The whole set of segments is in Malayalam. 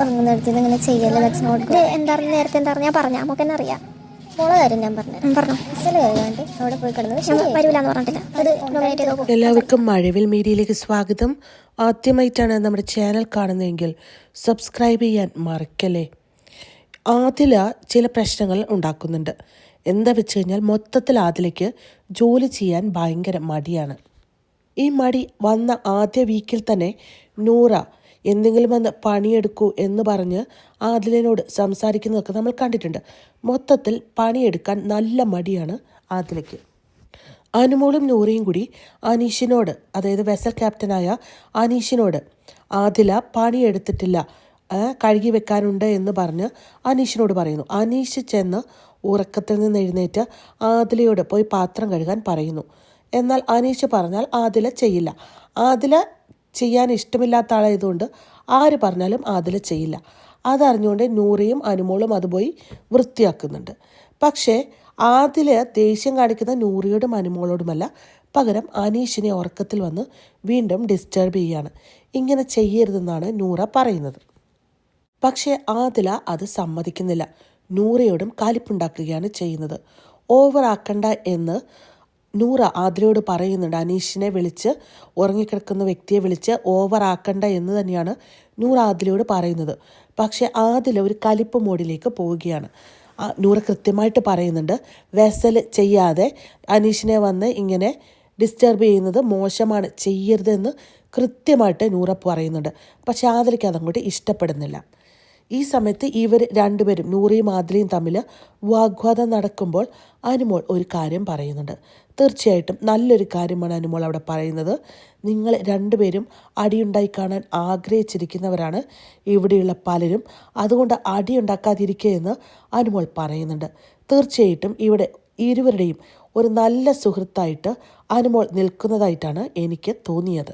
ഉറങ്ങുന്നിടത്ത് ഇങ്ങനെ ചെയ്യല്ലേ അച്ഛനോട് എന്താണെന്ന് എന്താ നേരത്തെ എന്താ പറഞ്ഞാൽ പറഞ്ഞാൽ നമുക്ക് തന്നെ അറിയാം. മോളെ ഞാൻ പറഞ്ഞു ഉം, പറഞ്ഞോ. അസൽ കഴിഞ്ഞാണ്ട് അവിടെ പോയി ഞാൻ ശരിയായി. എന്ന് പറഞ്ഞിട്ടില്ല. അത് നോമിനേറ്റ് ചെയ്തോ എല്ലാവർക്കും മഴവിൽ മീഡിയയിലേക്ക് സ്വാഗതം. ആദ്യമായിട്ടാണ് നമ്മുടെ ചാനൽ കാണുന്നതെങ്കിൽ സബ്സ്ക്രൈബ് ചെയ്യാൻ മറക്കല്ലേ? ആതില ചില പ്രശ്നങ്ങൾ ഉണ്ടാക്കുന്നുണ്ട്. എന്താ വെച്ച് കഴിഞ്ഞാൽ മൊത്തത്തിൽ ആദിലയ്ക്ക് ജോലി ചെയ്യാൻ ഭയങ്കര മടിയാണ്. ഈ മടി വന്ന ആദ്യ വീക്കിൽ തന്നെ നൂറ എന്തെങ്കിലും വന്ന് പണിയെടുക്കൂ എന്ന് പറഞ്ഞ് ആദിലിനോട് സംസാരിക്കുന്നതൊക്കെ നമ്മൾ കണ്ടിട്ടുണ്ട്. മൊത്തത്തിൽ പണിയെടുക്കാൻ നല്ല മടിയാണ് ആദിലയ്ക്ക് അനുമോളും നൂറയും കൂടി അനീഷിനോട് അതായത് വെസൽ ക്യാപ്റ്റനായ അനീഷിനോട് ആദില പണിയെടുത്തിട്ടില്ല കഴുകി വെക്കാനുണ്ട് എന്ന് പറഞ്ഞ് അനീഷിനോട് പറയുന്നു. അനീഷ് ചെന്ന് ഉറക്കത്തിൽ നിന്ന് എഴുന്നേറ്റ് ആദിലയോട് പോയി പാത്രം കഴുകാൻ പറയുന്നു. എന്നാൽ അനീഷ് പറഞ്ഞാൽ ആദില ചെയ്യില്ല. ആദില ചെയ്യാൻ ഇഷ്ടമില്ലാത്ത ആളായതുകൊണ്ട് ആര് പറഞ്ഞാലും ആദില ചെയ്യില്ല. അതറിഞ്ഞുകൊണ്ട് നൂറയും അനുമോളും അത് പോയി വൃത്തിയാക്കുന്നുണ്ട്. പക്ഷേ ആദിൽ ദേഷ്യം കാണിക്കുന്ന നൂറിയോടും അനുമോളോടുമല്ല പകരം അനീഷിനെ ഉറക്കത്തിൽ വന്ന് വീണ്ടും ഡിസ്റ്റർബ് ചെയ്യാണ്. ഇങ്ങനെ ചെയ്യരുതെന്നാണ് നൂറ പറയുന്നത്. പക്ഷേ ആദില അത് സമ്മതിക്കുന്നില്ല. നൂറയോടും കാലിപ്പുണ്ടാക്കുകയാണ് ചെയ്യുന്നത്. ഓവറാക്കണ്ട എന്ന് നൂറ ആതിരയോട് പറയുന്നുണ്ട്. അനീഷിനെ വിളിച്ച് ഉറങ്ങിക്കിടക്കുന്ന വ്യക്തിയെ വിളിച്ച് ഓവർ ആക്കണ്ട എന്ന് തന്നെയാണ് നൂറ ആതിലയോട് പറയുന്നത്. പക്ഷേ ആദില ഒരു കലിപ്പ് മോഡിലേക്ക് പോവുകയാണ്. നൂറ കൃത്യമായിട്ട് പറയുന്നുണ്ട്. വെസൽ ചെയ്യാതെ അനീഷിനെ വന്ന് ഇങ്ങനെ ഡിസ്റ്റർബ് ചെയ്യുന്നത് മോശമാണ് ചെയ്യരുതെന്ന് കൃത്യമായിട്ട് നൂറ പറയുന്നുണ്ട്. പക്ഷെ ആതിലയ്ക്ക് അതങ്ങോട്ട് ഇഷ്ടപ്പെടുന്നില്ല. ഈ സമയത്ത് ഇവർ രണ്ടുപേരും നൂറിയും ആദിലയും തമ്മിൽ വാഗ്വാദം നടക്കുമ്പോൾ അനുമോൾ ഒരു കാര്യം പറയുന്നുണ്ട്. തീർച്ചയായിട്ടും നല്ലൊരു കാര്യമാണ് അനുമോൾ അവിടെ പറയുന്നത്. നിങ്ങൾ രണ്ടുപേരും അടിയുണ്ടായി കാണാൻ ആഗ്രഹിച്ചിരിക്കുന്നവരാണ് ഇവിടെയുള്ള പലരും. അതുകൊണ്ട് അടിയുണ്ടാക്കാതിരിക്കുക എന്ന് അനുമോൾ പറയുന്നുണ്ട്. തീർച്ചയായിട്ടും ഇവിടെ ഇരുവരുടെയും ഒരു നല്ല സുഹൃത്തായിട്ട് അനുമോൾ നിൽക്കുന്നതായിട്ടാണ് എനിക്ക് തോന്നിയത്.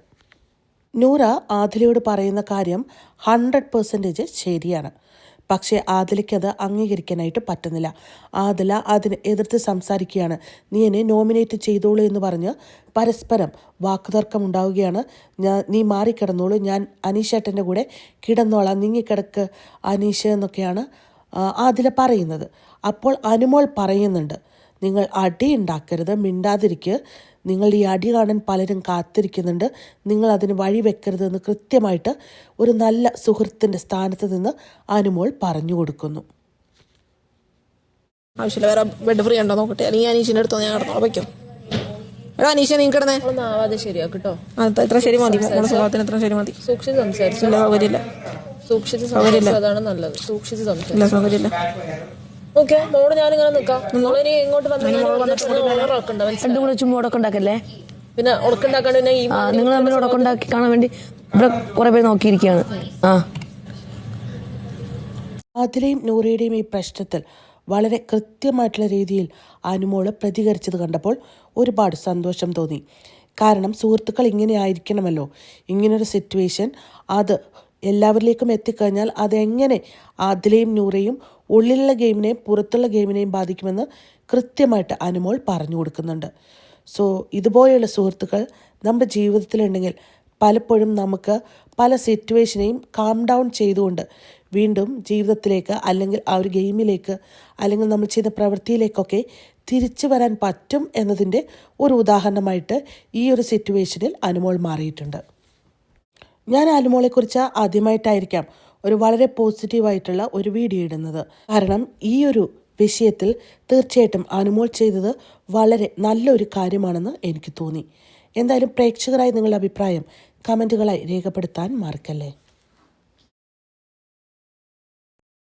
നൂറ ആദിലയോട് പറയുന്ന കാര്യം ഹൺഡ്രഡ് പെർസെന്റേജ് ശരിയാണ്. പക്ഷേ ആദിലയ്ക്കത് അംഗീകരിക്കാനായിട്ട് പറ്റുന്നില്ല. ആദില അതിന് എതിർത്ത് സംസാരിക്കുകയാണ്. നീ എന്നെ നോമിനേറ്റ് ചെയ്തോളൂ എന്ന് പറഞ്ഞ് പരസ്പരം വാക്കുതർക്കം ഉണ്ടാവുകയാണ്. ഞാൻ നീ മാറിക്കിടന്നോളൂ. ഞാൻ അനീഷേട്ടന്റെ കൂടെ കിടന്നോളാം. നീങ്ങിക്കിടക്ക് അനീഷ് എന്നൊക്കെയാണ് ആദില പറയുന്നത്. അപ്പോൾ അനുമോൾ പറയുന്നുണ്ട് നിങ്ങൾ അടി ഉണ്ടാക്കരുത് മിണ്ടാതിരിക്കുക നിങ്ങൾ ഈ അടി കാണാൻ പലരും കാത്തിരിക്കുന്നുണ്ട്. നിങ്ങൾ അതിന് വഴി വെക്കരുതെന്ന് കൃത്യമായിട്ട് ഒരു നല്ല സുഹൃത്തിന്റെ സ്ഥാനത്ത് നിന്ന് അനുമോൾ പറഞ്ഞു കൊടുക്കുന്നു. ആവശ്യമില്ല വേറെ ബെഡ് ഫ്രീ ഉണ്ടോ നോക്കട്ടെ. അല്ലെങ്കിൽ അനീഷിന്റെ അടുത്തോ ഞാൻ കിടന്നോ വയ്ക്കോ? എടാ അനീഷ നീ കിടന്നേ. ആവാതെ ശരിയാ കേട്ടോ. ഇത്ര- ഇത്ര ശരി മതി. നമ്മുടെ സ്വഭാവത്തിന് ഇത്ര ശരി മതി. സൂക്ഷിച്ച് സംസാരിച്ചു. ഇല്ല സൗകര്യമില്ല. സൂക്ഷിച്ച് സൗകര്യമില്ല. അതാണ് നല്ലത്. സൂക്ഷിച്ച് സംസാരിച്ചില്ല സൗകര്യമില്ല. ഓക്കെ മോൾ ഞാനിങ്ങനെ നിക്കാം മോളിനി ഇങ്ങോട്ട് രണ്ടും കൂടെ ചുമ്മാ ഉടക്കം പിന്നെ ഉടക്കുണ്ടാക്കാണ്ട് പിന്നെ ഈ നിങ്ങൾ തമ്മിൽ ഉടക്കുണ്ടാക്കി കാണാൻ വേണ്ടി ഇവിടെ കുറെ പേര് നോക്കിയിരിക്കുകയാണ്. ആ. അതിലെയും നൂറയുടെയും ഈ പ്രശ്നത്തിൽ വളരെ കൃത്യമായിട്ടുള്ള രീതിയിൽ അനുമോൾ പ്രതികരിച്ചത് കണ്ടപ്പോൾ ഒരുപാട് സന്തോഷം തോന്നി. കാരണം സുഹൃത്തുക്കൾ ഇങ്ങനെ ആയിരിക്കണമല്ലോ. ഇങ്ങനൊരു സിറ്റുവേഷൻ അത് എല്ലാവരിലേക്കും എത്തിക്കഴിഞ്ഞാൽ അതെങ്ങനെ ആദിലയും നൂറയും ഉള്ളിലുള്ള ഗെയിമിനെയും പുറത്തുള്ള ഗെയിമിനെയും ബാധിക്കുമെന്ന് കൃത്യമായിട്ട് അനുമോൾ പറഞ്ഞു കൊടുക്കുന്നുണ്ട്. സോ ഇതുപോലെയുള്ള സുഹൃത്തുക്കൾ നമ്മുടെ ജീവിതത്തിലുണ്ടെങ്കിൽ പലപ്പോഴും നമുക്ക് പല സിറ്റുവേഷനെയും കാം ഡൗൺ ചെയ്തുകൊണ്ട് വീണ്ടും ജീവിതത്തിലേക്ക് അല്ലെങ്കിൽ ആ ഒരു ഗെയിമിലേക്ക് അല്ലെങ്കിൽ നമ്മൾ ചെയ്ത പ്രവൃത്തിയിലേക്കൊക്കെ തിരിച്ചു വരാൻ പറ്റും എന്നതിന്റെ ഒരു ഉദാഹരണമായിട്ട് ഈ ഒരു സിറ്റുവേഷനിൽ അനുമോൾ മാറിയിട്ടുണ്ട്. ഞാൻ ആലുമോളെക്കുറിച്ച് ആദ്യമായിട്ടായിരിക്കാം ഒരു വളരെ പോസിറ്റീവായിട്ടുള്ള ഒരു വീഡിയോ ഇടുന്നത്. കാരണം ഈ ഒരു വിഷയത്തിൽ തീർച്ചയായിട്ടും അനുമോൾ ചെയ്തത് വളരെ നല്ലൊരു കാര്യമാണെന്ന് എനിക്ക് തോന്നി. എന്തായാലും പ്രേക്ഷകരായി നിങ്ങളുടെ അഭിപ്രായം കമന്റുകളായി രേഖപ്പെടുത്താൻ മറക്കല്ലേ?